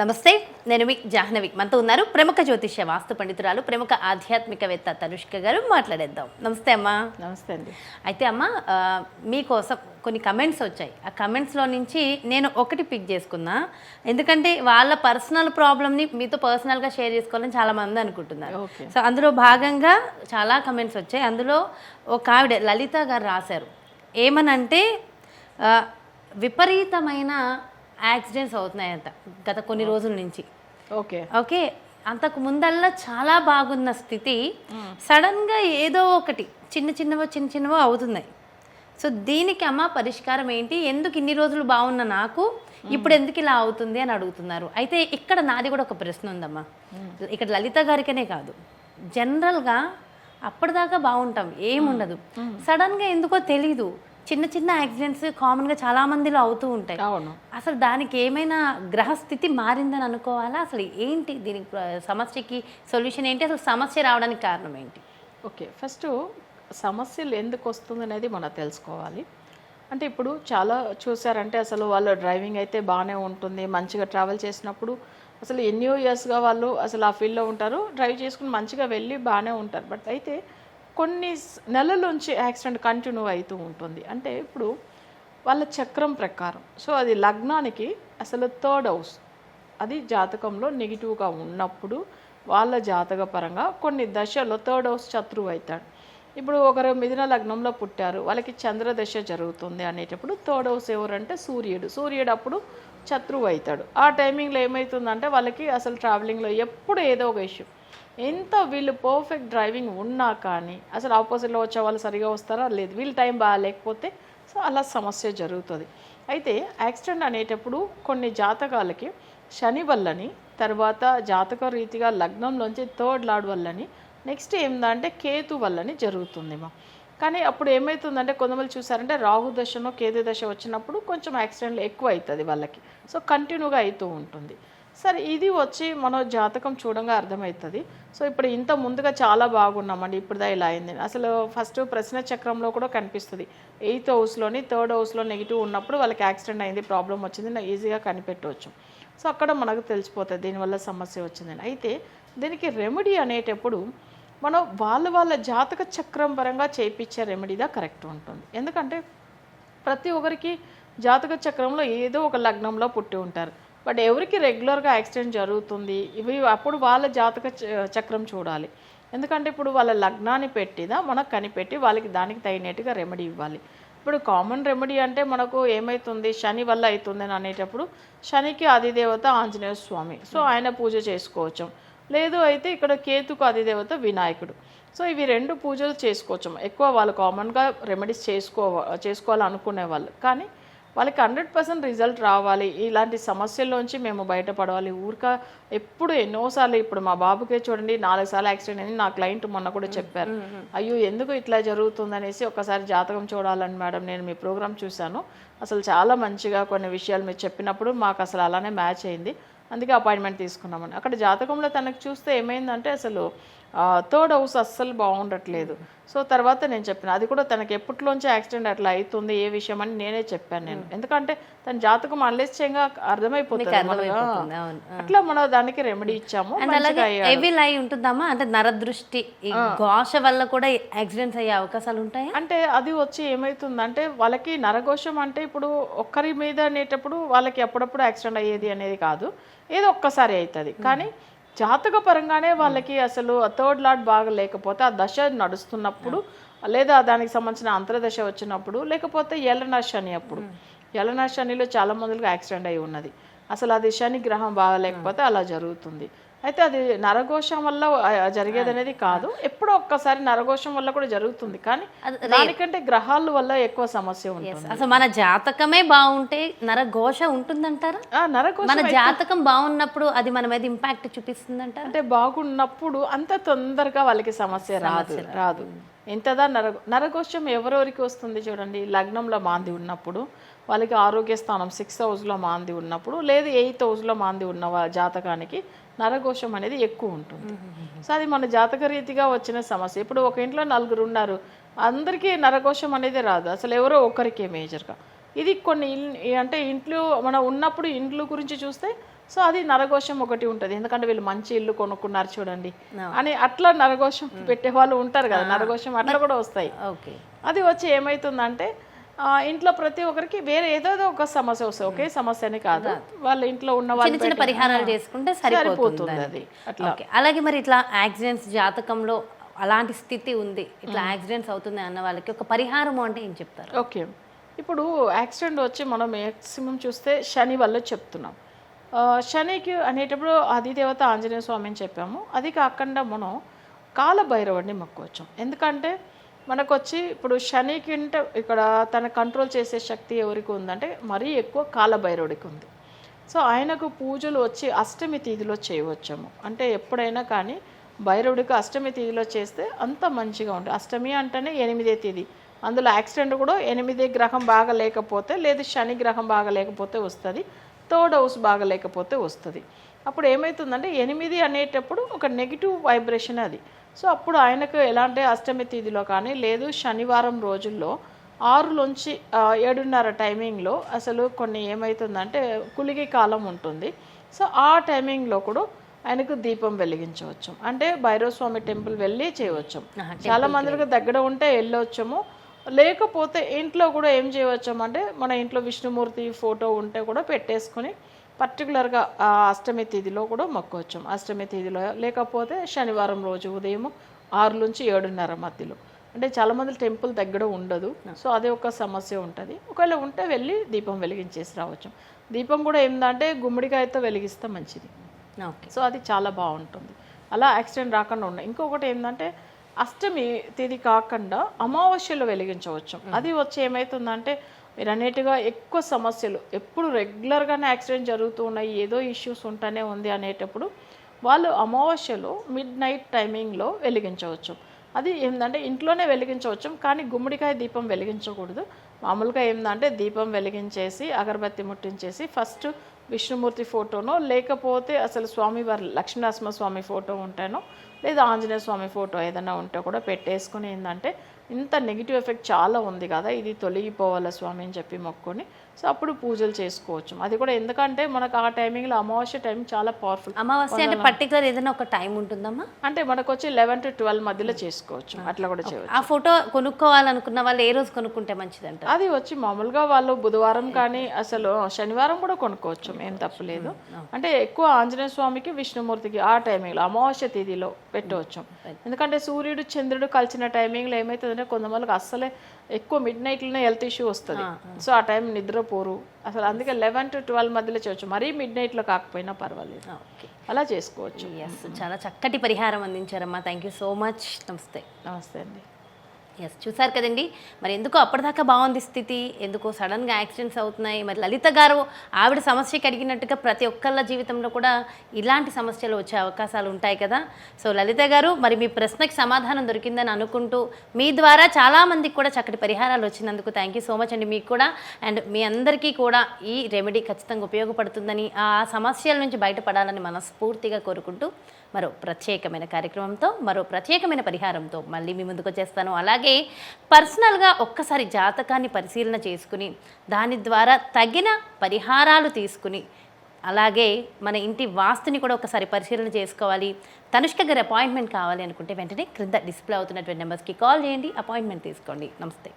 నమస్తే నేను మీ జాహ్నవి. మనతో ఉన్నారు ప్రముఖ జ్యోతిష్య వాస్తు పండితురాలు ప్రముఖ ఆధ్యాత్మికవేత్త తనుష్క గారు. మాట్లాడేద్దాం. నమస్తే అమ్మా. నమస్తే అండి. అయితే అమ్మ మీకోసం కొన్ని కమెంట్స్ వచ్చాయి. ఆ కమెంట్స్లో నుంచి నేను ఒకటి పిక్ చేసుకున్నా. ఎందుకంటే వాళ్ళ పర్సనల్ ప్రాబ్లమ్ని మీతో పర్సనల్గా షేర్ చేసుకోవాలని చాలా మంది అనుకుంటున్నారు. సో అందులో భాగంగా చాలా కమెంట్స్ వచ్చాయి. అందులో ఒక ఆవిడ లలిత గారు రాశారు. ఏమనంటే విపరీతమైన యాక్సిడెంట్స్ అవుతున్నాయంట గత కొన్ని రోజుల నుంచి. ఓకే. ఓకే? అంతకు ముందల్లా చాలా బాగున్న స్థితి. సడన్గా ఏదో ఒకటి చిన్న చిన్నవో చిన్న చిన్నవో అవుతున్నాయి. సో దీనికి అమ్మ పరిష్కారం ఏంటి? ఎందుకు ఇన్ని రోజులు బాగున్న నాకు? ఇప్పుడు ఎందుకు ఇలా అవుతుంది అని అడుగుతున్నారు. అయితే ఇక్కడ నాది కూడా ఒక ప్రశ్న ఉందమ్మా. ఇక్కడ లలిత గారికనే కాదు. జనరల్గా అప్పటిదాకా బాగుంటాం. ఏముండదు. సడన్గా ఎందుకో తెలీదు. చిన్న చిన్న యాక్సిడెంట్స్ కామన్గా చాలా మందిలో అవుతూ ఉంటాయి. అవును. అసలు దానికి ఏమైనా గ్రహస్థితి మారిందని అనుకోవాలా? అసలు ఏంటి దీనికి సమస్యకి సొల్యూషన్ ఏంటి? అసలు సమస్య రావడానికి కారణం ఏంటి? ఓకే ఫస్ట్ సమస్యలు ఎందుకు వస్తుంది అనేది మనం తెలుసుకోవాలి. అంటే ఇప్పుడు చాలా చూసారంటే అసలు వాళ్ళు డ్రైవింగ్ అయితే బాగానే ఉంటుంది మంచిగా ట్రావెల్ చేసినప్పుడు అసలు ఎన్నో ఇయర్స్గా వాళ్ళు అసలు ఆ ఫీల్డ్లో ఉంటారు డ్రైవ్ చేసుకుని మంచిగా వెళ్ళి బాగానే ఉంటారు. బట్ అయితే కొన్ని స్- నెలల నుంచి యాక్సిడెంట్ కంటిన్యూ అవుతూ ఉంటుంది. అంటే ఇప్పుడు వాళ్ళ చక్రం ప్రకారం. సో అది లగ్నానికి అసలు థర్డ్ హౌస్. అది జాతకంలో నెగిటివ్గా ఉన్నప్పుడు వాళ్ళ జాతక పరంగా కొన్ని దశలో థర్డ్ హౌస్ శత్రువు అవుతాడు. ఇప్పుడు ఒకరు మిథున లగ్నంలో పుట్టారు. వాళ్ళకి చంద్రదశ జరుగుతుంది అనేటప్పుడు థర్డ్ హౌస్ ఎవరంటే సూర్యుడు. సూర్యుడు అప్పుడు శత్రువు అవుతాడు. ఆ టైమింగ్లో ఏమవుతుందంటే వాళ్ళకి అసలు ట్రావెలింగ్లో ఎప్పుడు ఏదో ఒక ఇష్యూ ఎంత వీళ్ళు పర్ఫెక్ట్ డ్రైవింగ్ ఉన్నా కానీ అసలు ఆపోజిట్లో వచ్చే వాళ్ళు సరిగా వస్తారా? లేదు. వీళ్ళ టైం బాగాలేకపోతే సో అలా సమస్య జరుగుతుంది. అయితే యాక్సిడెంట్ అనేటప్పుడు కొన్ని జాతకాలకి శని వల్లని తర్వాత జాతక రీతిగా లగ్నంలోంచి థర్డ్ లార్డ్ వల్లని నెక్స్ట్ ఏందంటే కేతు వల్లని జరుగుతుంది మా. కానీ అప్పుడు ఏమవుతుందంటే కొంతమంది చూసారంటే రాహు దశనో కేతు దశ వచ్చినప్పుడు కొంచెం యాక్సిడెంట్లు ఎక్కువ అవుతుంది వాళ్ళకి. సో కంటిన్యూగా అవుతూ ఉంటుంది. సరే ఇది వచ్చి మన జాతకం చూడంగా అర్థమవుతుంది. సో ఇప్పుడు ఇంత ముందుగా చాలా బాగున్నామండి ఇప్పుడుదా ఇలా అయింది. అసలు ఫస్ట్ ప్రశ్న చక్రంలో కూడా కనిపిస్తుంది. ఎయిత్ హౌస్లోని థర్డ్ హౌస్లో నెగిటివ్ ఉన్నప్పుడు వాళ్ళకి యాక్సిడెంట్ అయింది ప్రాబ్లం వచ్చింది నా ఈజీగా కనిపెట్టవచ్చు సో అక్కడ మనకు తెలిసిపోతుంది దీనివల్ల సమస్య వచ్చిందని. అయితే దీనికి రెమెడీ అనేటప్పుడు మనం వాళ్ళ వాళ్ళ జాతక చక్రం పరంగా చేయించే రెమెడీదా కరెక్ట్ ఉంటుంది. ఎందుకంటే ప్రతి ఒక్కరికి జాతక చక్రంలో ఏదో ఒక లగ్నంలో పుట్టి ఉంటారు. బట్ ఎవరికి రెగ్యులర్గా యాక్సిడెంట్ జరుగుతుంది ఇవి అప్పుడు వాళ్ళ జాతక చ- చక్రం చూడాలి. ఎందుకంటే ఇప్పుడు వాళ్ళ లగ్నాన్ని పెట్టిదా మనకు కనిపెట్టి వాళ్ళకి దానికి తగినట్టుగా రెమెడీ ఇవ్వాలి. ఇప్పుడు కామన్ రెమెడీ అంటే మనకు ఏమవుతుంది శని వల్ల అవుతుంది అని అనేటప్పుడు శనికి అధిదేవత ఆంజనేయ స్వామి. సో ఆయన పూజ చేసుకోవచ్చు. లేదు అయితే ఇక్కడ కేతుకు అధిదేవత వినాయకుడు. సో ఇవి రెండు పూజలు చేసుకోవచ్చు. ఎక్కువ వాళ్ళు కామన్గా రెమెడీస్ చేసుకో చేసుకోవాలనుకునే వాళ్ళు. కానీ వాళ్ళకి హండ్రెడ్ పర్సెంట్ రిజల్ట్ రావాలి. ఇలాంటి సమస్యల్లోంచి మేము బయటపడవాలి ఊరిక ఎప్పుడు ఎన్నోసార్లు ఇప్పుడు మా బాబుకే చూడండి నాలుగు సార్లు యాక్సిడెంట్ అయింది. నా క్లయింట్ మొన్న కూడా చెప్పారు. అయ్యో ఎందుకు ఇట్లా జరుగుతుంది అనేసి ఒకసారి జాతకం చూడాలని మేడం నేను మీ ప్రోగ్రామ్ చూశాను. అసలు చాలా మంచిగా కొన్ని విషయాలు మీరు చెప్పినప్పుడు మాకు అసలు అలానే మ్యాచ్ అయింది. అందుకే అపాయింట్మెంట్ తీసుకున్నామని. అక్కడ జాతకంలో తనకు చూస్తే ఏమైందంటే అసలు థర్డ్ హౌస్ అస్సలు బాగుండట్లేదు. సో తర్వాత నేను చెప్పిన అది కూడా తనకి ఎప్పట్లోంచి యాక్సిడెంట్ అట్లా అవుతుంది ఏ విషయం అని నేనే చెప్పాను నేను. ఎందుకంటే తన జాతకం ఆలస్యంగా అర్థమైపోతుంది. అట్లా మనం దానికి రెమెడీ ఇచ్చాము అయి ఉంటుందమ్మా అంటే నరదృష్టి ఘోష వల్ల కూడా యాక్సిడెంట్స్ అయ్యే అవకాశాలు ఉంటాయా? అంటే అది వచ్చి ఏమవుతుందంటే వాళ్ళకి నరఘోషం అంటే ఇప్పుడు ఒక్కరి మీద అనేటప్పుడు వాళ్ళకి అప్పుడప్పుడు యాక్సిడెంట్ అయ్యేది అనేది కాదు. ఏదో ఒక్కసారి అవుతుంది కానీ జాతక పరంగానే వాళ్ళకి అసలు థర్డ్ లాట్ బాగా లేకపోతే ఆ దశ నడుస్తున్నప్పుడు లేదా దానికి సంబంధించిన అంతర్దశ వచ్చినప్పుడు లేకపోతే ఎలనా శని అప్పుడు. ఎలనా శనిలో చాలా మందికి యాక్సిడెంట్ అయి ఉన్నది. అసలు అది శని గ్రహం బాగా లేకపోతే అలా జరుగుతుంది. అయితే అది నరఘోషం వల్ల జరిగేది అనేది కాదు. ఎప్పుడో ఒక్కసారి నరఘోషం వల్ల కూడా జరుగుతుంది. కానీ దానికంటే గ్రహాల వల్ల ఎక్కువ సమస్య ఉంటుంది. అసలు మన జాతకమే బాగుంటే నరఘోష ఉంటుందంటారా? ఆ, నరఘోషం మన జాతకం బాగున్నప్పుడు అది మన మీద ఇంపాక్ట్ చూపిస్తుందంటారా? అంటే బాగున్నప్పుడు అంత తొందరగా వాళ్ళకి సమస్య రాదు రాదు. ఎంతదా నర నరఘోషం ఎవరెవరికి వస్తుంది చూడండి. లగ్నంలో మాంది ఉన్నప్పుడు వాళ్ళకి ఆరోగ్య స్థానం సిక్స్ హౌస్లో మాంది ఉన్నప్పుడు లేదు ఎయిత్ హౌస్లో మాంది ఉన్న జాతకానికి నరఘోషం అనేది ఎక్కువ ఉంటుంది. సో అది మన జాతక రీతిగా వచ్చిన సమస్య. ఇప్పుడు ఒక ఇంట్లో నలుగురు ఉన్నారు. అందరికీ నరఘోషం అనేది రాదు. అసలు ఎవరో ఒకరికే మేజర్గా ఇది కొన్ని అంటే ఇంట్లో మనం ఉన్నప్పుడు ఇండ్లు గురించి చూస్తే సో అది నరఘోషం ఒకటి ఉంటుంది. ఎందుకంటే వీళ్ళు మంచి ఇల్లు కొనుక్కున్నారు చూడండి. అని అట్లా నరఘోషం పెట్టే వాళ్ళు ఉంటారు కదా. నరఘోషం అట్లా కూడా వస్తాయి. ఓకే. అది వచ్చి ఏమవుతుందంటే ఇంట్లో ప్రతి ఒక్కరికి వేరే ఏదోదో ఒక సమస్య వస్తుంది ఒకే సమస్య అని కాదు. వాళ్ళ ఇంట్లో ఉన్న చిన్న చిన్న వాళ్ళు పరిహారాలు చేసుకుంటే సరిపోతుంది అది. అట్లా. ఓకే. అలాగే మరి ఇట్లా యాక్సిడెంట్స్ జాతకంలో అలాంటి స్థితి ఉంది. ఇట్లా యాక్సిడెంట్స్ అవుతుంది అన్న వాళ్ళకి ఒక పరిహారం అంటే ఏం చెప్తారు? ఓకే. ఇప్పుడు యాక్సిడెంట్ వచ్చి మనం మ్యాక్సిమం చూస్తే శని వల్ల చెప్తున్నాం. శనికి అనేటప్పుడు అధిదేవత ఆంజనేయ స్వామి అని చెప్పాము. అది కాకుండా మనం కాలభైరవుడిని మొక్కవచ్చు ఎందుకంటే మనకు వచ్చి ఇప్పుడు శనికింట ఇక్కడ తన కంట్రోల్ చేసే శక్తి ఎవరికి ఉందంటే మరీ ఎక్కువ కాలభైరవుడికి ఉంది. సో ఆయనకు పూజలు వచ్చి అష్టమి తిథిలో చేయవచ్చాము. అంటే ఎప్పుడైనా కానీ భైరవుడికి అష్టమి తిథిలో చేస్తే అంత మంచిగా ఉంటుంది. అష్టమి అంటేనే ఎనిమిదే తిథి. అందులో యాక్సిడెంట్ కూడా ఎనిమిది గ్రహం బాగా లేకపోతే లేదు శని గ్రహం బాగా లేకపోతే వస్తుంది థర్డ్ హౌస్ బాగా లేకపోతే వస్తుంది. అప్పుడు ఏమవుతుందంటే ఎనిమిది అనేటప్పుడు ఒక నెగిటివ్ వైబ్రేషన్ అది. సో అప్పుడు ఆయనకు ఎలాంటి అష్టమి తిథిలో కానీ లేదు శనివారం రోజుల్లో ఆరులోంచి ఏడున్నర టైమింగ్లో అసలు కొన్ని ఏమవుతుందంటే కులిగి కాలం ఉంటుంది. సో ఆ టైమింగ్లో కూడా ఆయనకు దీపం వెలిగించవచ్చు. అంటే భైరవ స్వామి టెంపుల్ వెళ్ళి చేయవచ్చు. చాలా మందికి దగ్గర ఉంటే వెళ్ళొచ్చము. లేకపోతే ఇంట్లో కూడా ఏం చేయవచ్చు అంటే మన ఇంట్లో విష్ణుమూర్తి ఫోటో ఉంటే కూడా పెట్టేసుకొని పర్టికులర్గా ఆ అష్టమి తిథిలో కూడా మొక్కవచ్చు అష్టమి తిథిలో లేకపోతే శనివారం రోజు ఉదయం ఆరు నుంచి ఏడున్నర మధ్యలో. అంటే చాలా మంది టెంపుల్ దగ్గర ఉండదు. సో అదే ఒక సమస్య ఉంటుంది. ఒకవేళ ఉంటే వెళ్ళి దీపం వెలిగించేసి రావచ్చు. దీపం కూడా ఏంటంటే గుమ్మడికాయతో వెలిగిస్తే మంచిది. ఓకే. సో అది చాలా బాగుంటుంది. అలా యాక్సిడెంట్ రాకుండా ఉన్నాయి ఇంకొకటి ఏంటంటే అష్టమి తేదీ కాకుండా అమావాస్యలో వెలిగించవచ్చు. అది వచ్చి ఏమవుతుందంటే మీరు అన్నిటిగా ఎక్కువ సమస్యలు ఎప్పుడు రెగ్యులర్గానే యాక్సిడెంట్ జరుగుతూ ఉన్నాయి ఏదో ఇష్యూస్ ఉంటూనే ఉంది అనేటప్పుడు వాళ్ళు అమావాస్యలో మిడ్ నైట్ టైమింగ్లో వెలిగించవచ్చు. అది ఏంటంటే ఇంట్లోనే వెలిగించవచ్చు కానీ గుమ్మడికాయ దీపం వెలిగించకూడదు. మామూలుగా ఏంటంటే దీపం వెలిగించేసి అగరబత్తి ముట్టించేసి ఫస్ట్ విష్ణుమూర్తి ఫోటోనో లేకపోతే అసలు స్వామివారి లక్ష్మీనరసింహ స్వామి ఫోటో ఉంటేనో లేదా ఆంజనేయ స్వామి ఫోటో ఏదైనా ఉంటే కూడా పెట్టేసుకుని ఏంటంటే ఇంత నెగిటివ్ ఎఫెక్ట్ చాలా ఉంది కదా ఇది తొలగిపోవాలా స్వామి అని చెప్పి మొక్కుని సో అప్పుడు పూజలు చేసుకోవచ్చు. అది కూడా ఎందుకంటే మనకు ఆ టైమింగ్లో అమావాస్య టైం చాలా పవర్ఫుల్. అమావాస్య అంటే పర్టికులర్ ఏదైనా ఒక టైం ఉంటుందమ్మా? అంటే మనకు వచ్చి లెవెన్ టు ట్వెల్వ్ మధ్యలో చేసుకోవచ్చు. అట్లా కూడా చేయవచ్చు. ఆ ఫోటో కొనుక్కోవాలనుకున్న వాళ్ళు ఏ రోజు కొనుక్కుంటే మంచిదంట అది వచ్చి మామూలుగా వాళ్ళు బుధవారం కానీ అసలు శనివారం కూడా కొనుక్కోవచ్చు. ఏం తప్పులేదు అంటే ఎక్కువ ఆంజనేయ స్వామికి విష్ణుమూర్తికి ఆ టైమింగ్లో అమావాస్య తిథిలో పెట్టవచ్చు. ఎందుకంటే సూర్యుడు చంద్రుడు కలిసిన టైమింగ్లో ఏమవుతుందంటే కొంతమందికి అస్సలే ఎక్కువ మిడ్ నైట్లోనే హెల్త్ ఇష్యూ వస్తుంది. సో ఆ టైం నిద్రపోరు అసలు అందుకే లెవెన్ టు ట్వెల్వ్ మధ్యలో చేయవచ్చు మరీ మిడ్ నైట్లో కాకపోయినా పర్వాలేదు. అలా చేసుకోవచ్చు. ఎస్ చాలా చక్కటి పరిహారం అందించారమ్మా. థ్యాంక్ యూ సో మచ్ నమస్తే. నమస్తే అండి. ఎస్ చూసారు కదండి. మరి ఎందుకో అప్పటిదాకా బాగుంది స్థితి ఎందుకో సడన్గా యాక్సిడెంట్స్ అవుతున్నాయి. మరి లలిత గారు ఆవిడ సమస్యకి అడిగినట్టుగా ప్రతి ఒక్కళ్ళ జీవితంలో కూడా ఇలాంటి సమస్యలు వచ్చే అవకాశాలు ఉంటాయి కదా. సో లలిత గారు మరి మీ ప్రశ్నకి సమాధానం దొరికిందని అనుకుంటూ మీ ద్వారా చాలామందికి కూడా చక్కటి పరిహారాలు వచ్చినందుకు థ్యాంక్ యూ సో మచ్ అండి మీకు కూడా. అండ్ మీ అందరికీ కూడా ఈ రెమెడీ ఖచ్చితంగా ఉపయోగపడుతుందని ఆ సమస్యల నుంచి బయటపడాలని మనస్ఫూర్తిగా కోరుకుంటూ మరో ప్రత్యేకమైన కార్యక్రమంతో మరో ప్రత్యేకమైన పరిహారంతో మళ్ళీ మీ ముందుకు వచ్చేస్తాను. అలాగే పర్సనల్గా ఒక్కసారి జాతకాన్ని పరిశీలన చేసుకుని దాని ద్వారా తగిన పరిహారాలు తీసుకుని అలాగే మన ఇంటి వాస్తుని కూడా ఒకసారి పరిశీలన చేసుకోవాలి. తనుష్క గారి అపాయింట్మెంట్ కావాలి అనుకుంటే వెంటనే క్రింద డిస్ప్లే అవుతున్నటువంటి నెంబర్స్కి కాల్ చేయండి. అపాయింట్మెంట్ తీసుకోండి. నమస్తే.